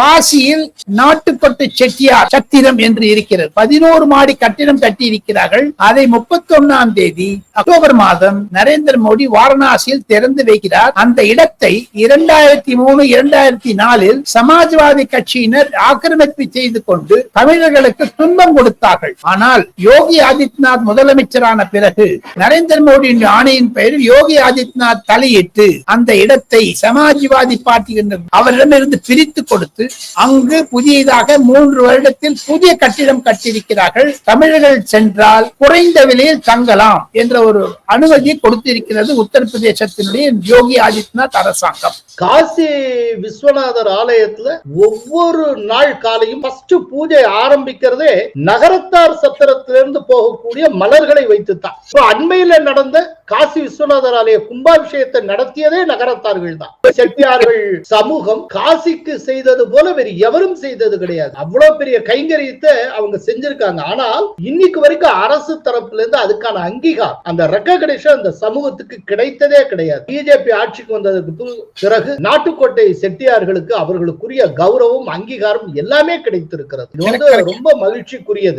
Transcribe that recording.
காசியில் நாட்டுக்கொட்டு செட்டியார் சத்திரம் என்று இருக்கிறது. பதினோரு மாடி கட்டிடம் கட்டி இருக்கிறார்கள் அதை முப்பத்தி ஒன்னாம் தேதி அக்டோபர் மாதம் நரேந்திர மோடி வாரணாசியில் திறந்து வைக்கிறார். அந்த இடத்தை இரண்டாயிரத்தி மூணு இரண்டாயிரத்தி நாலில் சமாஜ்வாதி கட்சியினர் ஆக்கிரமிப்பு செய்து கொண்டு தமிழர்களுக்கு துன்பம் கொடுத்தார்கள். ஆனால் யோகி ஆதித்யநாத் முதலமைச்சரான பிறகு நரேந்திர மோடியின் ஆணையின் பெயரில் யோகி ஆதித்யநாத் தலையிட்டு அந்த இடத்தை சமாஜ்வாதி பார்ட்டி அவரிடமிருந்து பிரித்து கொடுத்து அங்கு புதியதாக மூன்று வருடத்தில் புதிய கட்டிடம் கட்டியிருக்கிறார்கள். தமிழர்கள் சென்றால் குறைந்த விலையில் தங்கலாம் என்ற ஒரு அனுமதி கொடுத்திருக்கிறது உத்தரப்பிரதேசத்தினுடைய யோகி ஆதித்யநாத் அரசாங்கம். காசி விஸ்வநாதர் ஆலயத்துல ஒவ்வொரு நாள் காலையும் ஃபர்ஸ்ட் பூஜை ஆரம்பிக்கிறதே நகரத்தார் சத்திரத்திலிருந்து போகக்கூடிய மலர்களை வைத்துத்தான். இப்ப அண்மையில நடந்த காசி விஸ்வநாதர் ஆலய கும்பாபிஷேகத்தை நடத்தியதே நகரத்தார்கள் தான் செட்டியார்கள் சமூகம் காசிக்கு செய்தது போல வேறு எவரும் செய்தது கிடையாது. அவ்வளவு பெரிய கைங்கரியத்தை அவங்க செஞ்சிருக்காங்க. ஆனால் இன்னைக்கு வரைக்கும் அரசு தரப்புல இருந்து அதுக்கான அங்கீகாரம் அந்த ரெக்கக்னேஷன் அந்த சமூகத்துக்கு கிடைத்ததே கிடையாது. பிஜேபி ஆட்சிக்கு வந்ததுக்கு பு- பிறகு நாட்டுக்கோட்டை செட்டியார்களுக்கு அவர்களுக்குரிய கௌரவம் அங்கீகாரம் எல்லாமே கிடைத்திருக்கிறது. இது வந்து ரொம்ப மகிழ்ச்சிக்குரியது.